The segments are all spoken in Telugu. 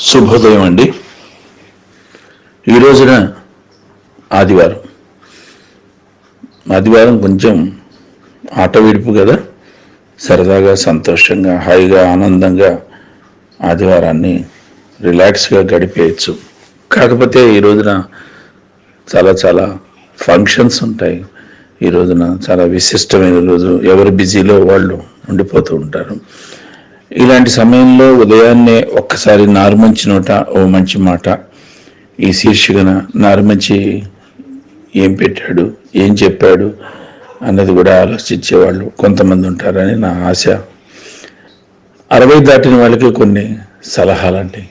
శుభోదయం అండి. ఈ రోజున ఆదివారం. ఆదివారం కొంచెం ఆట విడుపు కదా. సరదాగా సంతోషంగా హాయిగా ఆనందంగా ఆదివారాన్ని రిలాక్స్గా గడిపేయచ్చు. కాకపోతే ఈ రోజున చాలా చాలా ఫంక్షన్స్ ఉంటాయి. ఈ రోజున చాలా విశిష్టమైన రోజు. ఎవరు బిజీలో వాళ్ళు ఉండిపోతూ ఉంటారు. ఇలాంటి సమయంలో ఉదయాన్నే ఒక్కసారి నారుమంచి నోట ఓ మంచి మాట. ఈ శీర్షికన నారుమంచి ఏం పెట్టాడు ఏం చెప్పాడు అన్నది కూడా ఆలోచించేవాళ్ళు కొంతమంది ఉంటారని నా ఆశ. అరవై దాటిన వాళ్ళకి కొన్ని సలహాలండి.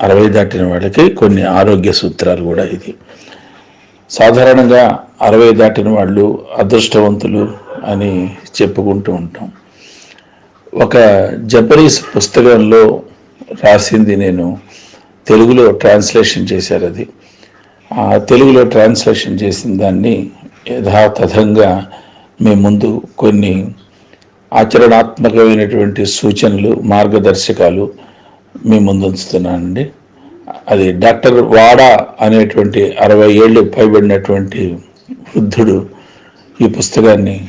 అరవై దాటిన వాళ్ళకి కొన్ని ఆరోగ్య సూత్రాలు కూడా ఇది. సాధారణంగా అరవై దాటిన వాళ్ళు అదృష్టవంతులు అని చెప్పుకుంటూ ఉంటాం. ఒక జపనీస్ పుస్తకంలో రాసింది నేను. తెలుగులో ట్రాన్స్లేషన్ చేశారు అది. ఆ తెలుగులో ట్రాన్స్లేషన్ చేసిన దాన్ని యథాతథంగా మీ ముందు కొన్ని ఆచరణాత్మకమైనటువంటి సూచనలు మార్గదర్శకాలు మీ ముందు ఉంచుతున్నానండి. అది డాక్టర్ వాడా అనేటువంటి అరవై ఏళ్ళు పైబడినటువంటి వృద్ధుడు ఈ పుస్తకాన్ని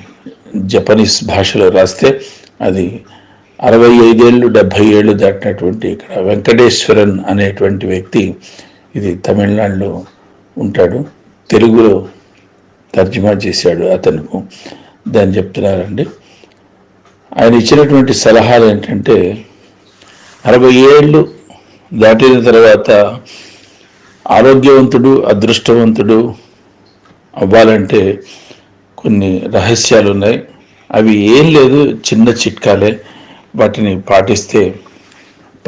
జపనీస్ భాషలో రాస్తే అది అరవై ఐదేళ్ళు డెబ్భై ఏళ్ళు దాటినటువంటి ఇక్కడ వెంకటేశ్వరన్ అనేటువంటి వ్యక్తి ఇది తమిళనాడులో ఉంటాడు. తెలుగులో తర్జుమా చేశాడు అతనుకు. దాన్ని చెప్తున్నారండి. ఆయన ఇచ్చినటువంటి సలహాలు ఏంటంటే అరవై ఏళ్ళు దాటిన తర్వాత ఆరోగ్యవంతుడు అదృష్టవంతుడు అవ్వాలంటే కొన్ని రహస్యాలు ఉన్నాయి అవి ఏం లేదు చిన్న చిట్కాలే. వాటిని పాటిస్తే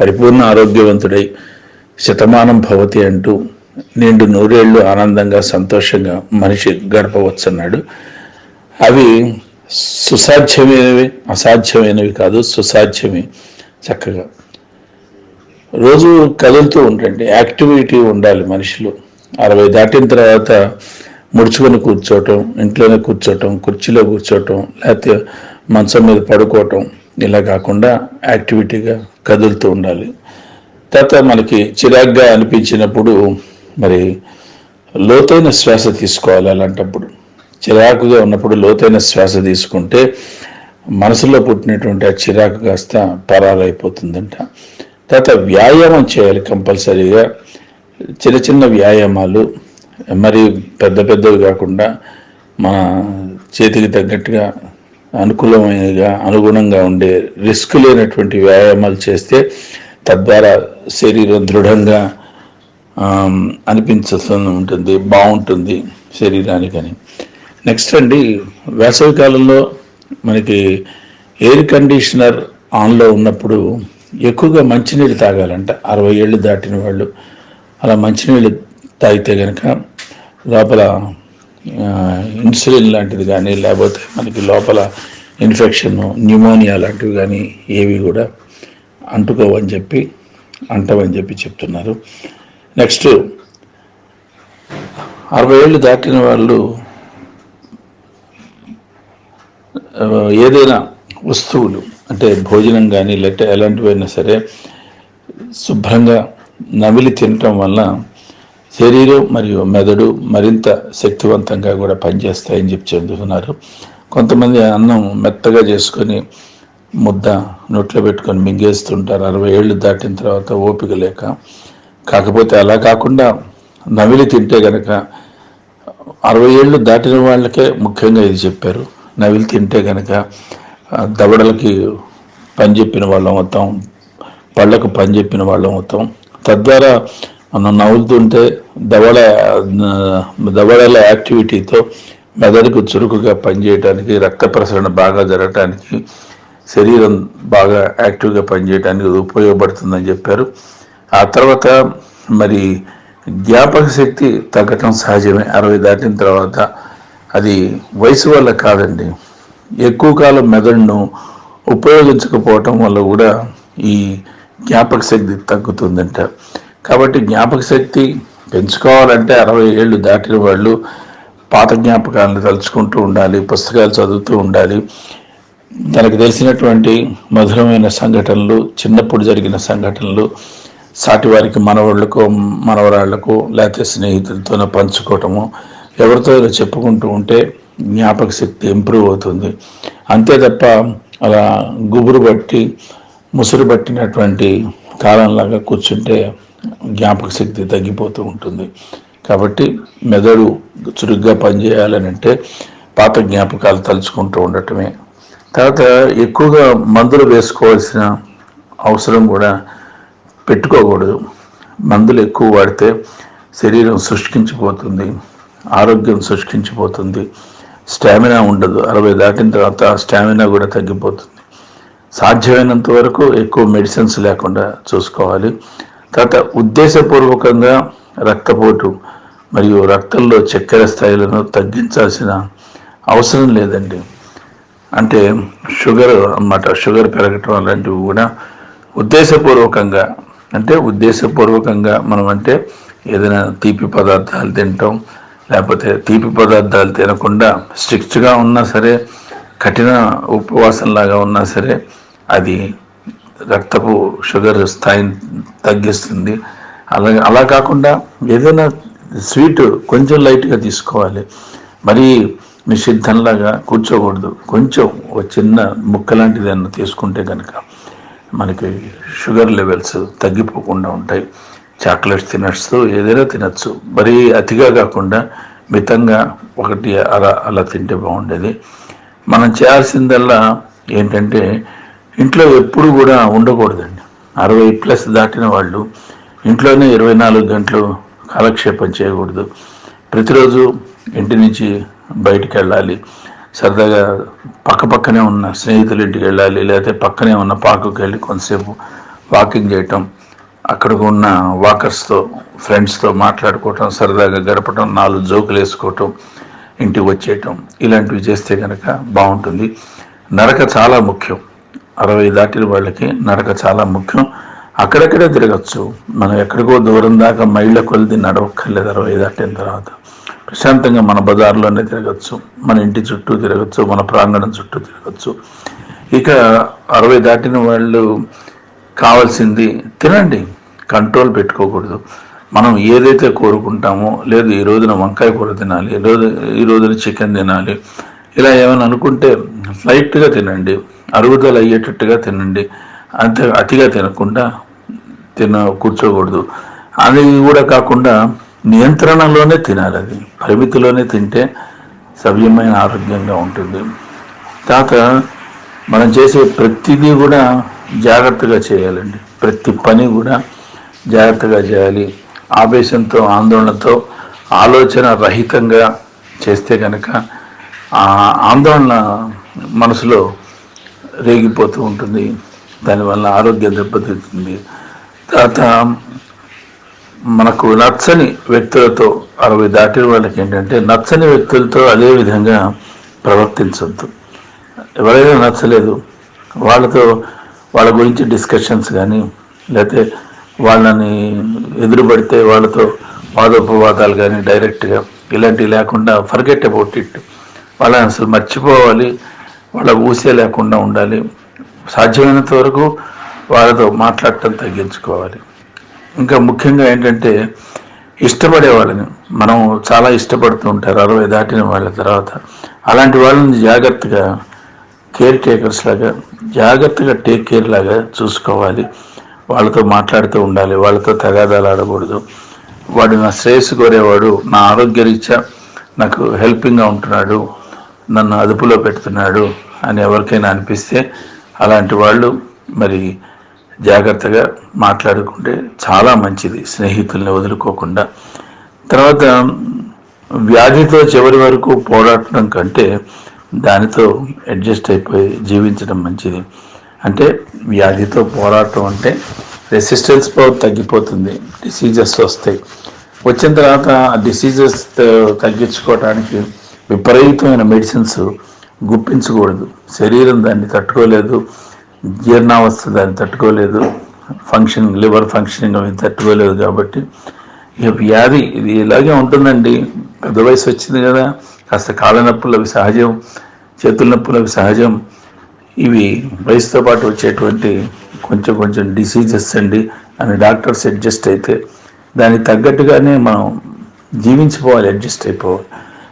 పరిపూర్ణ ఆరోగ్యవంతుడై శతమానం భవతి అంటూ నిండు నూరేళ్ళు ఆనందంగా సంతోషంగా మనిషి గడపవచ్చన్నాడు. అవి సుసాధ్యమైనవి అసాధ్యమైనవి కాదు సుసాధ్యమే చక్కగా. రోజు కదులుతూ ఉండండి యాక్టివిటీ ఉండాలి మనిషిలో. అరవై దాటిన తర్వాత ముడుచుకొని కూర్చోవటం ఇంట్లోనే కూర్చోవటం కుర్చీలో కూర్చోవటం లేకపోతే మంచం మీద పడుకోవటం ఇలా కాకుండా యాక్టివిటీగా కదులుతూ ఉండాలి. తర్వాత మనకి చిరాగ్గా అనిపించినప్పుడు మరి లోతైన శ్వాస తీసుకోవాలి అలాంటప్పుడు. చిరాకుగా ఉన్నప్పుడు లోతైన శ్వాస తీసుకుంటే మనసులో పుట్టినటువంటి ఆ చిరాకు కాస్త పరారైపోతుందంట. తర్వాత వ్యాయామం చేయాలి కంపల్సరీగా. చిన్న చిన్న వ్యాయామాలు మరి పెద్ద పెద్దవి కాకుండా మన చేతికి తగ్గట్టుగా అనుకూలమైనగా అనుగుణంగా ఉండే రిస్క్ లేనటువంటి వ్యాయామాలు చేస్తే తద్వారా శరీరం దృఢంగా ఆమ్, అనిపించుతూ ఉంటుంది బాగుంటుంది శరీరానికని. నెక్స్ట్ అండి వేసవి కాలంలో మనకి ఎయిర్ కండిషనర్ ఆన్లో ఉన్నప్పుడు ఎక్కువగా మంచినీళ్ళు తాగాలంట. అరవై ఏళ్ళు దాటిన వాళ్ళు. అలా మంచినీళ్ళు తాగితే కనుక లోపల ఇన్సులిన్ లాంటిది కానీ లేకపోతే మనకి లోపల ఇన్ఫెక్షన్ న్యూమోనియా లాంటివి కానీ ఏవి కూడా అంటుకోవని చెప్పి అంటవని చెప్పి చెప్తున్నారు. నెక్స్ట్ అరవై ఏళ్ళు దాటిన వాళ్ళు ఏదైనా వస్తువులు అంటే భోజనం కానీ లేకపోతే ఎలాంటివైనా సరే శుభ్రంగా నమిలి తినటం వల్ల శరీరం మరియు మెదడు మరింత శక్తివంతంగా కూడా పనిచేస్తాయని చెప్పి చెందుతున్నారు కొంతమంది అన్నం మెత్తగా చేసుకొని ముద్ద నోట్లో పెట్టుకొని మింగేస్తుంటారు. అరవై ఏళ్ళు దాటిన తర్వాత ఓపిక లేక. కాకపోతే అలా కాకుండా నవిలి తింటే గనక అరవై ఏళ్ళు దాటిన వాళ్ళకే ముఖ్యంగా ఇది చెప్పారు. నవిలి తింటే కనుక దవడలకి పని చెప్పిన వాళ్ళం అవుతాం పళ్ళకు పని చెప్పిన వాళ్ళం అవుతాం. తద్వారా మనం నవ్వులుతుంటే దవడ దవడల యాక్టివిటీతో మెదడుకు చురుకుగా పనిచేయడానికి రక్త ప్రసరణ బాగా జరగటానికి శరీరం బాగా యాక్టివ్గా పనిచేయడానికి ఉపయోగపడుతుందని చెప్పారు. ఆ తర్వాత మరి జ్ఞాపక శక్తి తగ్గటం సహజమే. అరవై దాటిన తర్వాత అది వయసు వల్ల కాదండి. ఎక్కువ కాలం మెదడును ఉపయోగించకపోవటం వల్ల కూడా ఈ జ్ఞాపక శక్తి తగ్గుతుందంట కాబట్టి జ్ఞాపక శక్తి పెంచుకోవాలంటే అరవై ఏళ్ళు దాటిన వాళ్ళు పాత జ్ఞాపకాలను తలుచుకుంటూ ఉండాలి పుస్తకాలు చదువుతూ ఉండాలి. తనకు తెలిసినటువంటి మధురమైన సంఘటనలు చిన్నప్పుడు జరిగిన సంఘటనలు సాటి వారికి మనవాళ్ళకు మనవరాళ్ళకు లేకపోతే స్నేహితులతో పంచుకోవటము ఎవరితో చెప్పుకుంటూ ఉంటే జ్ఞాపక శక్తి ఇంప్రూవ్ అవుతుంది. అంతే తప్ప అలా గుబురు బట్టి ముసురు పట్టినటువంటి కాలంలాగా కూర్చుంటే జ్ఞాపక శక్తి తగ్గిపోతూ ఉంటుంది. కాబట్టి మెదడు చురుగ్గా పనిచేయాలనంటే పాత జ్ఞాపకాలు తలుచుకుంటూ ఉండటమే. తర్వాత ఎక్కువగా మందులు వేసుకోవాల్సిన అవసరం కూడా పెట్టుకోకూడదు. మందులు ఎక్కువ వాడితే శరీరం శుష్కించిపోతుంది ఆరోగ్యం శుష్కించిపోతుంది స్టామినా ఉండదు. అరవై దాటిన తర్వాత స్టామినా కూడా తగ్గిపోతుంది. సాధ్యమైనంత వరకు ఎక్కువ మెడిసిన్స్ లేకుండా చూసుకోవాలి. తర్వాత ఉద్దేశపూర్వకంగా రక్తపోటు మరియు రక్తంలో చక్కెర స్థాయిలను తగ్గించాల్సిన అవసరం లేదండి. అంటే షుగర్ అన్నమాట షుగర్ పెరగటం అలాంటివి కూడా ఉద్దేశపూర్వకంగా అంటే ఉద్దేశపూర్వకంగా మనం అంటే ఏదైనా తీపి పదార్థాలు తినటం లేకపోతే తీపి పదార్థాలు తినకుండా స్ట్రిక్ట్గా ఉన్నా సరే కఠిన ఉపవాసంలాగా ఉన్నా సరే అది రక్తపు షుగర్ స్థాయిని తగ్గిస్తుంది. అలా అలా కాకుండా ఏదైనా స్వీట్ కొంచెం లైట్గా తీసుకోవాలి. మరీ నిషిద్ధంలాగా కూర్చోకూడదు. కొంచెం ఒక చిన్న ముక్క లాంటిది ఏమన్నా తీసుకుంటే కనుక మనకి షుగర్ లెవెల్స్ తగ్గిపోకుండా ఉంటాయి. చాక్లెట్స్ తినచ్చు ఏదైనా తినచ్చు. మరీ అతిగా కాకుండా మితంగా ఒకటి అలా అలా తింటే బాగుండేది. మనం చేయాల్సిందల్లా ఏంటంటే ఇంట్లో ఎప్పుడు కూడా ఉండకూడదండి. అరవై ప్లస్ దాటిన వాళ్ళు ఇంట్లోనే ఇరవై నాలుగు గంటలు కాలక్షేపం చేయకూడదు. ప్రతిరోజు ఇంటి నుంచి బయటికి వెళ్ళాలి. సరదాగా పక్క పక్కనే ఉన్న స్నేహితుల ఇంటికి వెళ్ళాలి. లేకపోతే పక్కనే ఉన్న పార్కుకి వెళ్ళి కొంతసేపు వాకింగ్ చేయటం అక్కడికి ఉన్న వాకర్స్తో ఫ్రెండ్స్తో మాట్లాడుకోవటం సరదాగా గడపటం నాలుగు జోకులు వేసుకోవటం ఇంటికి వచ్చేయటం ఇలాంటివి చేస్తే కనుక బాగుంటుంది. నడక చాలా ముఖ్యం. అరవై దాటిన వాళ్ళకి నడక చాలా ముఖ్యం. అక్కడక్కడే తిరగచ్చు. మనం ఎక్కడికో దూరం దాకా మైళ్ళ కొలిది నడవక్కర్లేదు అరవై దాటిన తర్వాత. ప్రశాంతంగా మన బజార్లోనే తిరగచ్చు. మన ఇంటి చుట్టూ తిరగచ్చు. మన ప్రాంగణం చుట్టూ తిరగచ్చు. ఇక అరవై దాటిన వాళ్ళు కావాల్సింది తినండి. కంట్రోల్ పెట్టుకోకూడదు. మనం ఏదైతే కోరుకుంటామో లేదు ఈ రోజున వంకాయ కూర తినాలి ఈ రోజు ఈ రోజున చికెన్ తినాలి ఇలా ఏమైనా అనుకుంటే లైట్గా తినండి. అరుగుదల అయ్యేటట్టుగా తినండి. అంతే అతిగా తినకుండా తిన కూర్చోకూడదు. అది కూడా కాకుండా నియంత్రణలోనే తినాలి అది. పరిమితిలోనే తింటే సవ్యమైన ఆరోగ్యంగా ఉంటుంది. తాత మనం చేసే ప్రతిదీ కూడా జాగ్రత్తగా చేయాలండి. ప్రతి పని కూడా జాగ్రత్తగా చేయాలి. ఆవేశంతో ఆందోళనతో ఆలోచన రహితంగా చేస్తే కనుక ఆ ఆందోళన మనసులో రేగిపోతూ ఉంటుంది. దానివల్ల ఆరోగ్యం దెబ్బతింటుంది. తర్వాత మనకు నచ్చని వ్యక్తులతో అరవై దాటిన వాళ్ళకి ఏంటంటే నచ్చని వ్యక్తులతో అదే విధంగా ప్రవర్తించవద్దు ఎవరైనా నచ్చలేదు వాళ్ళతో వాళ్ళ గురించి డిస్కషన్స్ కానీ లేకపోతే వాళ్ళని ఎదురుపడితే వాళ్ళతో వాదోపవాదాలు కానీ డైరెక్ట్గా ఇలాంటివి లేకుండా ఫర్గెట్ అబౌట్ ఇట్. వాళ్ళని అసలు మర్చిపోవాలి. వాళ్ళ ఊసే లేకుండా ఉండాలి. సాధ్యమైనంత వరకు వాళ్ళతో మాట్లాడటం తగ్గించుకోవాలి. ఇంకా ముఖ్యంగా ఏంటంటే ఇష్టపడే వాళ్ళని మనం చాలా ఇష్టపడుతూ ఉంటారు అరవై దాటిన వాళ్ళ తర్వాత. అలాంటి వాళ్ళని జాగ్రత్తగా కేర్ టేకర్స్ లాగా జాగ్రత్తగా టేక్ కేర్ లాగా చూసుకోవాలి. వాళ్ళతో మాట్లాడుతూ ఉండాలి వాళ్ళతో తగాదాలు ఆడకూడదు. వాడు నా శ్రేయస్సు కోరేవాడు నా ఆరోగ్యరీత్యా నాకు హెల్పింగ్గా ఉంటున్నాడు నన్ను అదుపులో పెడుతున్నాడు అని ఎవరికైనా అనిపిస్తే అలాంటి వాళ్ళు మరి జాగ్రత్తగా మాట్లాడుకుంటే చాలా మంచిది స్నేహితుల్ని వదులుకోకుండా. తర్వాత వ్యాధితో చివరి వరకు పోరాడటం కంటే దానితో అడ్జస్ట్ అయిపోయి జీవించడం మంచిది. అంటే వ్యాధితో పోరాటం అంటే రెసిస్టెన్స్ పవర్ తగ్గిపోతుంది డిసీజెస్ వస్తాయి. వచ్చిన తర్వాత ఆ డిసీజెస్ తగ్గించుకోవడానికి విపరీతమైన మెడిసిన్స్ గుప్పించకూడదు. శరీరం దాన్ని తట్టుకోలేదు. జీర్ణావస్థ దాన్ని తట్టుకోలేదు. ఫంక్షనింగ్ లివర్ ఫంక్షనింగ్ అవి తట్టుకోలేదు కాబట్టి ఇక వ్యాధి ఇది ఇలాగే ఉంటుందండి. పెద్ద వయసు వచ్చింది కదా. కాస్త కాళ్ళ నొప్పులు అవి సహజం చేతుల నొప్పులు అవి సహజం. ఇవి వయసుతో పాటు వచ్చేటువంటి కొంచెం కొంచెం డిసీజెస్ అండి అని డాక్టర్స్ అడ్జస్ట్ అయితే దానికి తగ్గట్టుగానే మనం జీవించిపోవాలి అడ్జస్ట్ అయిపోవాలి.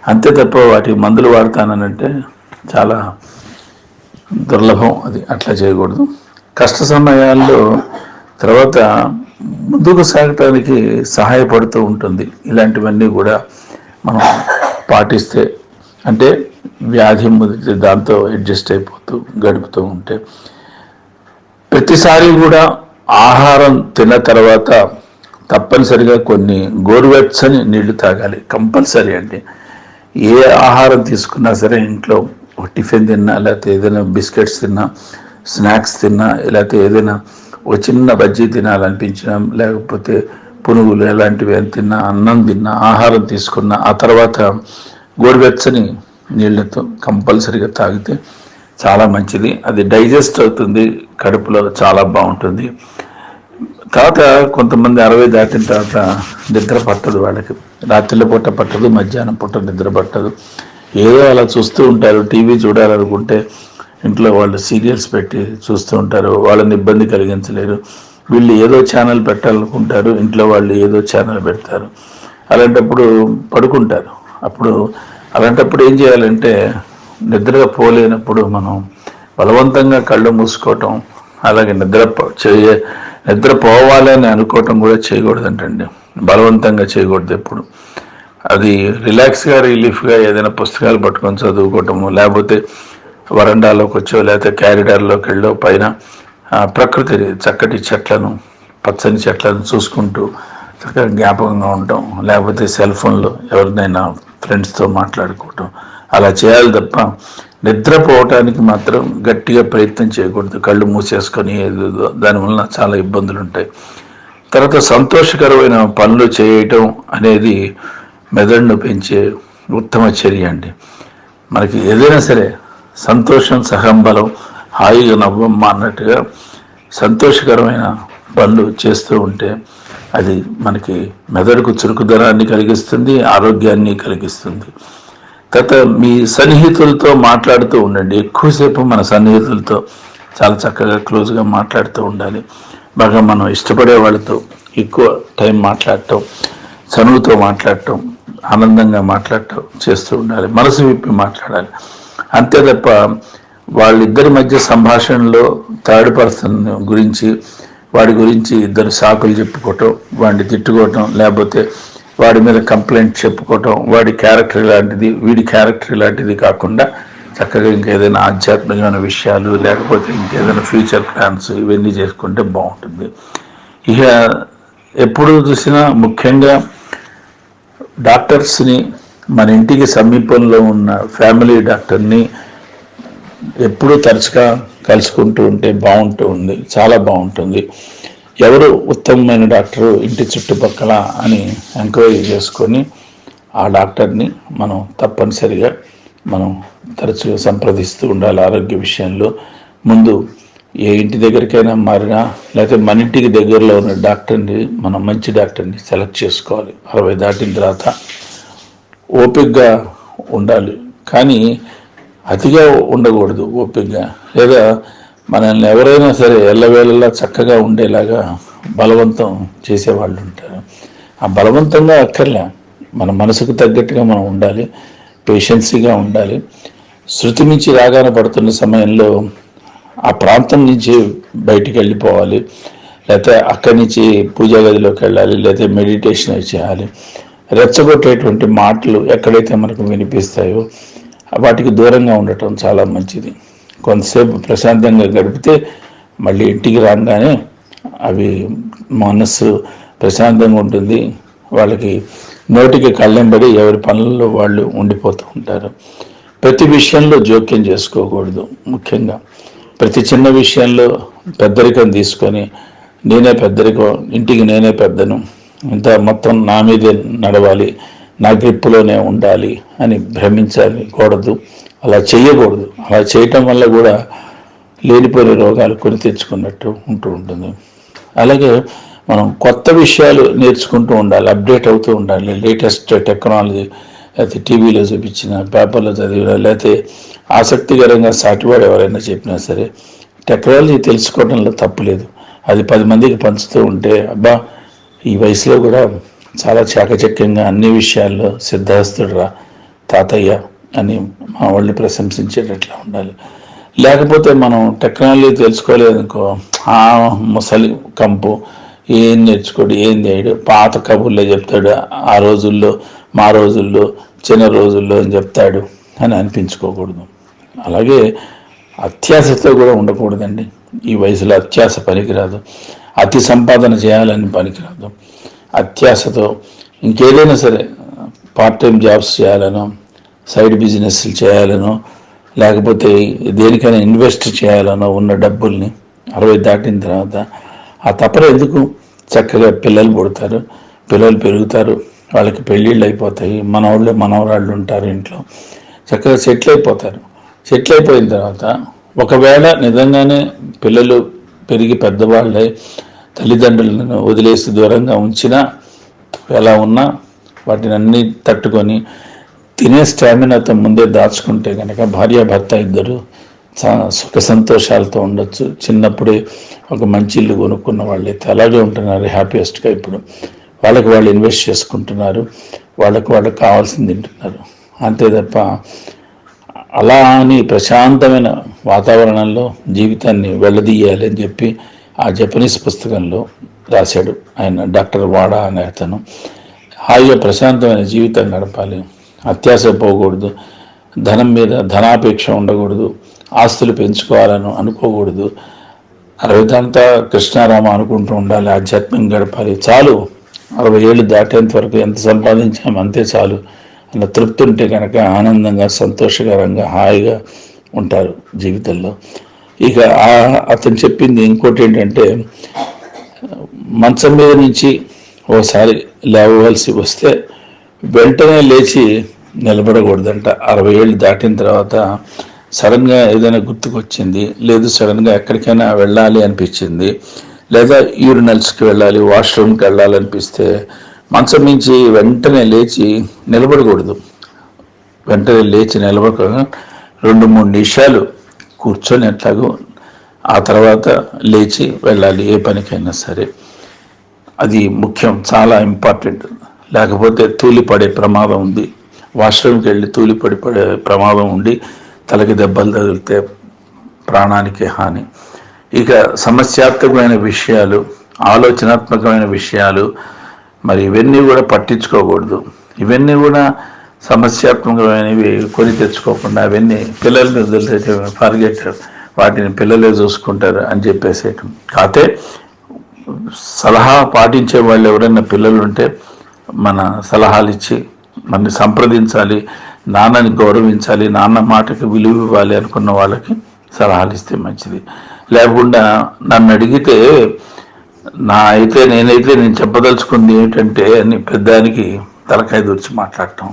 అంతే తప్ప వాటికి మందులు వాడతానంటే చాలా దుర్లభం. అది అట్లా చేయకూడదు. కష్ట సమయాల్లో తర్వాత ముందుకు సాగటానికి సహాయపడుతూ ఉంటుంది. ఇలాంటివన్నీ కూడా మనం పాటిస్తే అంటే వ్యాధి ముదిరి దాంతో అడ్జస్ట్ అయిపోతూ గడుపుతూ ఉంటే. ప్రతిసారి కూడా ఆహారం తిన్న తర్వాత తప్పనిసరిగా కొన్ని గోరువెచ్చని నీళ్ళు తాగాలి. కంపల్సరీ అండి. ఏ ఆహారం తీసుకున్నా సరే ఇంట్లో టిఫిన్ తిన్నా లేకపోతే ఏదైనా బిస్కెట్స్ తిన్నా స్నాక్స్ తిన్నా లేకపోతే ఏదైనా ఒక చిన్న బజ్జీ తినాలనిపించినా లేకపోతే పునుగులు ఎలాంటివి అని తిన్నా అన్నం తిన్నా ఆహారం తీసుకున్నా ఆ తర్వాత గోరువెచ్చని నీళ్ళతో కంపల్సరీగా తాగితే చాలా మంచిది. అది డైజెస్ట్ అవుతుంది కడుపులో చాలా బాగుంటుంది. తర్వాత కొంతమంది అరవై దాటిన తర్వాత నిద్ర పట్టదు వాళ్ళకి. రాత్రిలో పూట పట్టదు మధ్యాహ్నం పూట నిద్ర పట్టదు. ఏదో అలా చూస్తూ ఉంటారు టీవీ చూడాలనుకుంటే ఇంట్లో వాళ్ళు సీరియల్స్ పెట్టి చూస్తూ ఉంటారు వాళ్ళని ఇబ్బంది కలిగించలేరు. వీళ్ళు ఏదో ఛానల్ పెట్టాలనుకుంటారు ఇంట్లో వాళ్ళు ఏదో ఛానల్ పెడతారు. అలాంటప్పుడు పడుకుంటారు. అప్పుడు అలాంటప్పుడు ఏం చేయాలంటే నిద్రగా పోలేనప్పుడు మనం బలవంతంగా కళ్ళు మూసుకోవటం అలాగే నిద్ర చేయ నిద్ర పోవాలని అనుకోవటం కూడా చేయకూడదంటండి. బలవంతంగా చేయకూడదు ఎప్పుడు. అది రిలాక్స్గా రిలీఫ్గా ఏదైనా పుస్తకాలు పట్టుకొని చదువుకోవటము లేకపోతే వరండాలోకి వచ్చో లేకపోతే క్యారిడార్లోకి వెళ్ళో పైన ప్రకృతి చక్కటి చెట్లను పచ్చని చెట్లను చూసుకుంటూ చక్కగా జ్ఞాపకంగా ఉండటం లేకపోతే సెల్ ఫోన్లో ఎవరినైనా ఫ్రెండ్స్తో మాట్లాడుకోవటం అలా చేయాలి తప్ప నిద్రపోవటానికి మాత్రం గట్టిగా ప్రయత్నం చేయకూడదు. కళ్ళు మూసేసుకొని దానివల్ల చాలా ఇబ్బందులు ఉంటాయి. తర్వాత సంతోషకరమైన పనులు చేయటం అనేది మెదడును పెంచే ఉత్తమ చర్య అండి. మనకి ఏదైనా సరే సంతోషం సహంబలం హాయిగా నవ్వమ్మ అన్నట్టుగా సంతోషకరమైన పనులు చేస్తూ ఉంటే అది మనకి మెదడుకు చురుకుదనాన్ని కలిగిస్తుంది ఆరోగ్యాన్ని కలిగిస్తుంది. గత మీ సన్నిహితులతో మాట్లాడుతూ ఉండండి. ఎక్కువసేపు మన సన్నిహితులతో చాలా చక్కగా క్లోజ్గా మాట్లాడుతూ ఉండాలి. బాగా మనం ఇష్టపడే వాళ్ళతో ఎక్కువ టైం మాట్లాడటం చనువుతో మాట్లాడటం ఆనందంగా మాట్లాడటం చేస్తూ ఉండాలి. మనసు విప్పి మాట్లాడాలి. అంతే తప్ప వాళ్ళిద్దరి మధ్య సంభాషణలో థర్డ్ పర్సన్ గురించి వాడి గురించి ఇద్దరు సాకులు చెప్పుకోవటం వాడిని తిట్టుకోవటం లేకపోతే వాడి మీద కంప్లైంట్ చెప్పుకోవటం వాడి క్యారెక్టర్ ఇలాంటిది వీడి క్యారెక్టర్ ఇలాంటిది కాకుండా చక్కగా ఇంకేదైనా ఆధ్యాత్మికమైన విషయాలు లేకపోతే ఇంకేదైనా ఫ్యూచర్ ప్లాన్స్ ఇవన్నీ చేసుకుంటే బాగుంటుంది. ఇక ఎప్పుడు చూసినా ముఖ్యంగా డాక్టర్స్ని మన ఇంటికి సమీపంలో ఉన్న ఫ్యామిలీ డాక్టర్ని ఎప్పుడూ తరచుగా కలుసుకుంటూ ఉంటే బాగుంటుంది చాలా బాగుంటుంది. ఎవరు ఉత్తమమైన డాక్టరు ఇంటి చుట్టుపక్కల అని ఎంక్వైరీ చేసుకొని ఆ డాక్టర్ని మనం తప్పనిసరిగా మనం తరచుగా సంప్రదిస్తూ ఉండాలి ఆరోగ్య విషయంలో. ముందు ఏ ఇంటి దగ్గరికైనా మారినా లేకపోతే మన ఇంటికి దగ్గరలో ఉన్న డాక్టర్ని మనం మంచి డాక్టర్ని సెలెక్ట్ చేసుకోవాలి. అరవై దాటిన తర్వాత ఓపికగా ఉండాలి. కానీ అతిగా ఉండకూడదు ఓపికగా లేదా మనల్ని ఎవరైనా సరే ఎల్లవేళలా చక్కగా ఉండేలాగా బలవంతం చేసేవాళ్ళు ఉంటారు. ఆ బలవంతంగా అక్కర్లే. మన మనసుకు తగ్గట్టుగా మనం ఉండాలి. పేషెన్సీగా ఉండాలి. శృతి నుంచి రాగాన పడుతున్న సమయంలో ఆ ప్రాంతం నుంచి బయటికి వెళ్ళిపోవాలి. లేకపోతే అక్కడి నుంచి పూజా గదిలోకి వెళ్ళాలి. లేకపోతే మెడిటేషన్ చేయాలి. రెచ్చగొట్టేటువంటి మాటలు ఎక్కడైతే మనకు వినిపిస్తాయో వాటికి దూరంగా ఉండటం చాలా మంచిది. కొంతసేపు ప్రశాంతంగా గడిపితే మళ్ళీ ఇంటికి రాగానే అవి మనస్సు ప్రశాంతంగా ఉంటుంది. వాళ్ళకి నోటికి కళ్ళెంబడి ఎవరి పనుల్లో వాళ్ళు ఉండిపోతూ ఉంటారు. ప్రతి విషయంలో జోక్యం చేసుకోకూడదు ముఖ్యంగా. ప్రతి చిన్న విషయంలో పెద్దరికం తీసుకొని నేనే పెద్దరికం ఇంటికి నేనే పెద్దను ఇంత మొత్తం నా మీదే నడవాలి నా గ్రిప్పులోనే ఉండాలి అని భ్రమించాలి కూడదు. అలా చేయకూడదు. అలా చేయటం వల్ల కూడా లేనిపోయే రోగాలు కొని తెచ్చుకున్నట్టు ఉంటూ ఉంటుంది. అలాగే మనం కొత్త విషయాలు నేర్చుకుంటూ ఉండాలి అప్డేట్ అవుతూ ఉండాలి. లేటెస్ట్ టెక్నాలజీ లేకపోతే టీవీలో చూపించిన పేపర్లో చదివిన లేకపోతే ఆసక్తికరంగా సాటివాడు ఎవరైనా చెప్పినా సరే టెక్నాలజీ తెలుసుకోవడంలో తప్పులేదు అది పది మందికి పంచుతూ ఉంటే అబ్బా ఈ వయసులో కూడా చాలా చాకచక్యంగా అన్ని విషయాల్లో సిద్ధహస్తుడురా తాతయ్య. అని మా వాళ్ళని ప్రశంసించేటట్లా ఉండాలి. లేకపోతే మనం టెక్నాలజీ తెలుసుకోలేదనుకో ఆ ముసలి కంపు ఏం నేర్చుకోడు ఏం చేయడు. పాత కబుర్లే చెప్తాడు ఆ రోజుల్లో మా రోజుల్లో చిన్న రోజుల్లో అని చెప్తాడు అని అనిపించుకోకూడదు. అలాగే అత్యాశతో కూడా ఉండకూడదండి. ఈ వయసులో అత్యాశ పనికిరాదు. అతి సంపాదన చేయాలని పనికిరాదు. అత్యాశతో ఇంకేదైనా సరే పార్ట్ టైం జాబ్స్ చేయాలనో సైడ్ బిజినెస్లు చేయాలనో లేకపోతే దేనికైనా ఇన్వెస్ట్ చేయాలనో ఉన్న డబ్బుల్ని అరవై దాటిన తర్వాత ఆ తపన ఎందుకు? చక్కగా పిల్లలు పుడతారు పిల్లలు పెరుగుతారు వాళ్ళకి పెళ్ళిళ్ళు అయిపోతాయి మనవాళ్ళు మనవరాళ్ళు ఉంటారు ఇంట్లో. చక్కగా సెటిల్ అయిపోతారు. సెటిల్ అయిపోయిన తర్వాత ఒకవేళ నిజంగానే పిల్లలు పెరిగి పెద్దవాళ్ళై తల్లిదండ్రులను వదిలేసి దూరంగా ఉంచినా ఎలా ఉన్నా వాటిని అన్ని తట్టుకొని తినే స్టామినాతో ముందే దాచుకుంటే కనుక భార్యాభర్త ఇద్దరు చా- సుఖ సంతోషాలతో ఉండొచ్చు. చిన్నప్పుడే ఒక మంచి ఇల్లు కొనుక్కున్న వాళ్ళైతే అలాగే ఉంటున్నారు హ్యాపీయెస్ట్గా ఇప్పుడు. వాళ్ళకి వాళ్ళు ఇన్వెస్ట్ చేసుకుంటున్నారు వాళ్ళకి వాళ్ళకి కావాల్సింది తింటున్నారు. అంతే తప్ప అలా అని ప్రశాంతమైన వాతావరణంలో జీవితాన్ని వెళ్ళదీయాలి అని చెప్పి ఆ జపనీస్ పుస్తకంలో రాశాడు ఆయన డాక్టర్ వాడా అనే అతను. హాయిగా ప్రశాంతమైన జీవితం గడపాలి. అత్యాశ పోకూడదు. ధనం మీద ధనాపేక్ష ఉండకూడదు. ఆస్తులు పెంచుకోవాలని అనుకోకూడదు. అరవిదంతా కృష్ణారామ అనుకుంటూ ఉండాలి. ఆధ్యాత్మికం గడపాలి. చాలు. అరవై ఏళ్ళు దాటేంత వరకు ఎంత సంపాదించాము అంతే చాలు అలా తృప్తి ఉంటే కనుక ఆనందంగా సంతోషకరంగా హాయిగా ఉంటారు జీవితంలో. ఇక అతను చెప్పింది ఇంకోటి ఏంటంటే మంచం మీద నుంచి ఓసారి లేవవలసి వస్తే వెంటనే లేచి నిలబడకూడదంట. అరవై ఏళ్ళు దాటిన తర్వాత సడన్గా ఏదైనా గుర్తుకొచ్చింది లేదు సడన్గా ఎక్కడికైనా వెళ్ళాలి అనిపించింది లేదా యూరినల్స్కి వెళ్ళాలి వాష్రూమ్కి వెళ్ళాలనిపిస్తే మంచం నుంచి వెంటనే లేచి నిలబడకూడదు. వెంటనే లేచి నిలబడక రెండు మూడు నిమిషాలు కూర్చొని ఎట్లాగో ఆ తర్వాత లేచి వెళ్ళాలి ఏ పనికైనా సరే. అది ముఖ్యం చాలా ఇంపార్టెంట్. లేకపోతే తూలిపడే ప్రమాదం ఉంది. వాష్రూమ్కి వెళ్ళి తూలిపడి పడే ప్రమాదం ఉండి తలకి దెబ్బలు తగిలితే ప్రాణానికి హాని. ఇక సమస్యాత్మకమైన విషయాలు ఆలోచనాత్మకమైన విషయాలు మరి ఇవన్నీ కూడా పట్టించుకోకూడదు. ఇవన్నీ కూడా సమస్యాత్మకమైనవి కొని తెచ్చుకోకుండా అవన్నీ పిల్లల్ని వదిలితే ఫర్గెట్ వాటిని పిల్లలే చూసుకుంటారు అని చెప్పేసేయటం. కాకపోతే సలహా పాటించే వాళ్ళు ఎవరైనా పిల్లలు ఉంటే మన సలహాలు ఇచ్చి మనని సంప్రదించాలి నాన్నని గౌరవించాలి నాన్న మాటకి విలువ ఇవ్వాలి అనుకున్న వాళ్ళకి సలహాలు ఇస్తే మంచిది. లేకుండా నన్ను అడిగితే నా అయితే నేనైతే నేను చెప్పదలుచుకుంది ఏంటంటే అని పెద్దానికి తలకాయ దూర్చి మాట్లాడటం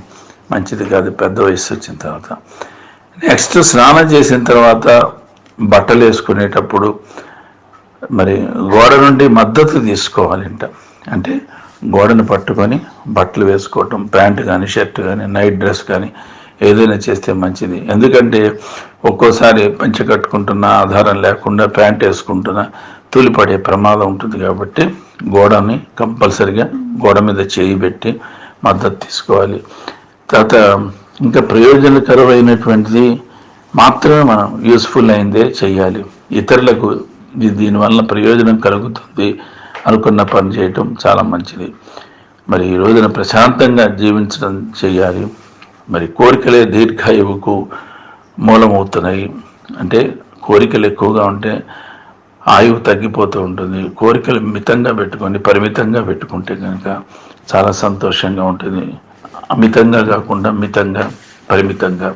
మంచిది కాదు పెద్ద వయసు వచ్చిన తర్వాత. నెక్స్ట్ స్నానం చేసిన తర్వాత బట్టలు వేసుకునేటప్పుడు మరి గోడ నుండి మద్దతు తీసుకోవాలంట. అంటే గోడను పట్టుకొని బట్టలు వేసుకోవటం ప్యాంట్ కానీ షర్ట్ కానీ నైట్ డ్రెస్ కానీ ఏదైనా చేస్తే మంచిది. ఎందుకంటే ఒక్కోసారి పంచె కట్టుకుంటున్నా ఆధారం లేకుండా ప్యాంట్ వేసుకుంటున్నా తూలిపడే ప్రమాదం ఉంటుంది కాబట్టి గోడని కంపల్సరిగా గోడ మీద చేయి పెట్టి మద్దతు తీసుకోవాలి. తర్వాత ఇంకా ప్రయోజనకరమైనటువంటిది మాత్రమే మనం యూస్ఫుల్ అయిందే చేయాలి. ఇతరులకు దీనివల్ల ప్రయోజనం కలుగుతుంది. అనుకున్న పని చేయటం చాలా మంచిది. మరి ఈ రోజున ప్రశాంతంగా జీవించడం చేయాలి. మరి కోరికలే దీర్ఘాయువుకు మూలమవుతున్నాయి. అంటే కోరికలు ఎక్కువగా ఉంటే ఆయువు తగ్గిపోతూ ఉంటుంది. కోరికలు మితంగా పెట్టుకొని పరిమితంగా పెట్టుకుంటే కనుక చాలా సంతోషంగా ఉంటుంది. అమితంగా కాకుండా మితంగా పరిమితంగా.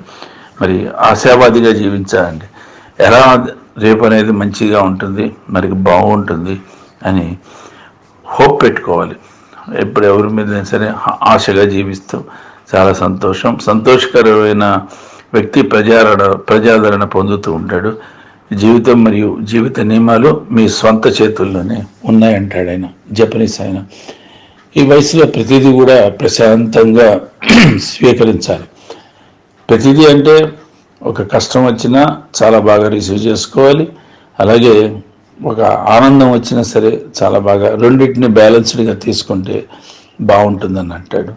మరి ఆశావాదిగా జీవించాలండి. ఎలా రేపు అనేది మంచిగా ఉంటుంది మరి బాగుంటుంది. అని హోప్ పెట్టుకోవాలి. ఎప్పుడు ఎవరి మీద సరే ఆశగా జీవిస్తూ చాలా సంతోషం. సంతోషకరమైన వ్యక్తి ప్రజారణ ప్రజాదరణ పొందుతూ ఉంటాడు. జీవితం మరియు జీవిత నియమాలు మీ స్వంత చేతుల్లోనే ఉన్నాయంటాడు ఆయన జపనీస్ ఆయన. ఈ వయసులో ప్రతిదీ కూడా ప్రశాంతంగా స్వీకరించాలి. ప్రతిదీ అంటే ఒక కష్టం వచ్చినా చాలా బాగా రిసీవ్ చేసుకోవాలి. అలాగే ఒక ఆనందం వచ్చినా సరే చాలా బాగా రెండింటిని బ్యాలెన్స్డ్గా తీసుకుంటే బాగుంటుందని అంటాడు.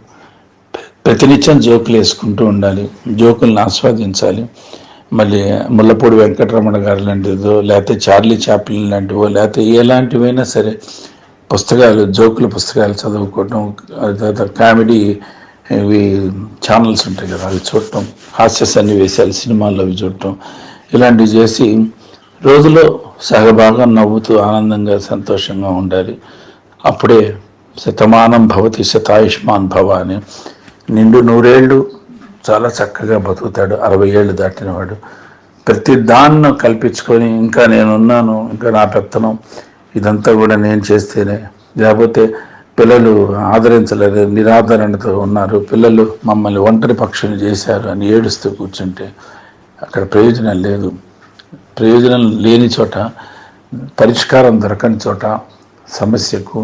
ప్రతినిత్యం జోకులు వేసుకుంటూ ఉండాలి జోకులను ఆస్వాదించాలి. మళ్ళీ ముల్లపూడి వెంకటరమణ గారు లాంటిదో లేకపోతే చార్లీ చాప్లిన్ లాంటివో లేకపోతే ఎలాంటివైనా సరే పుస్తకాలు జోకుల పుస్తకాలు చదువుకోవటం తర్వాత కామెడీ ఇవి ఛానల్స్ ఉంటాయి కదా అవి చూడటం హాస్య సన్నివేశాలు సినిమాల్లో అవి చూడటం ఇలాంటివి చేసి రోజులో సగభాగం నవ్వుతూ ఆనందంగా సంతోషంగా ఉండాలి. అప్పుడే శతమానం భవతి శతాయుష్మాన్ భవ అని. నిండు నూరేళ్ళు చాలా చక్కగా బతుకుతాడు. అరవై ఏళ్ళు దాటినవాడు. ప్రతి దాన్ని కల్పించుకొని ఇంకా నేనున్నాను ఇంకా నా పెత్తనం ఇదంతా కూడా నేను చేస్తేనే. లేకపోతే పిల్లలు ఆదరించలేరు నిరాదరణతో ఉన్నారు. పిల్లలు మమ్మల్ని ఒంటరి పక్షులు చేశారు అని ఏడుస్తూ కూర్చుంటే అక్కడ ప్రయోజనం లేదు. ప్రయోజనం లేని చోట పరిష్కారం దొరకని చోట సమస్యకు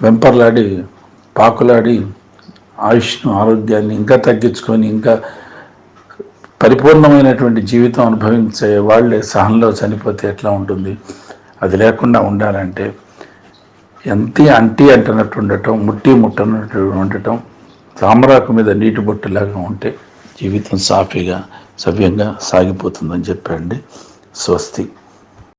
వెంపర్లాడి పాకులాడి ఆయుష్ను ఆరోగ్యాన్ని ఇంకా తగ్గించుకొని ఇంకా పరిపూర్ణమైనటువంటి జీవితం అనుభవించే వాళ్ళే సహనంలో చనిపోతే ఎట్లా ఉంటుంది? అది లేకుండా ఉండాలంటే ఎంత అంటి అంటున్నట్టు ఉండటం ముట్టి ముట్టనట్టు ఉండటం తామరాకు మీద నీటి బొట్టులాగా ఉంటే జీవితం సాఫీగా సవ్యంగా సాగిపోతుందని చెప్పండి. स्वस्ति।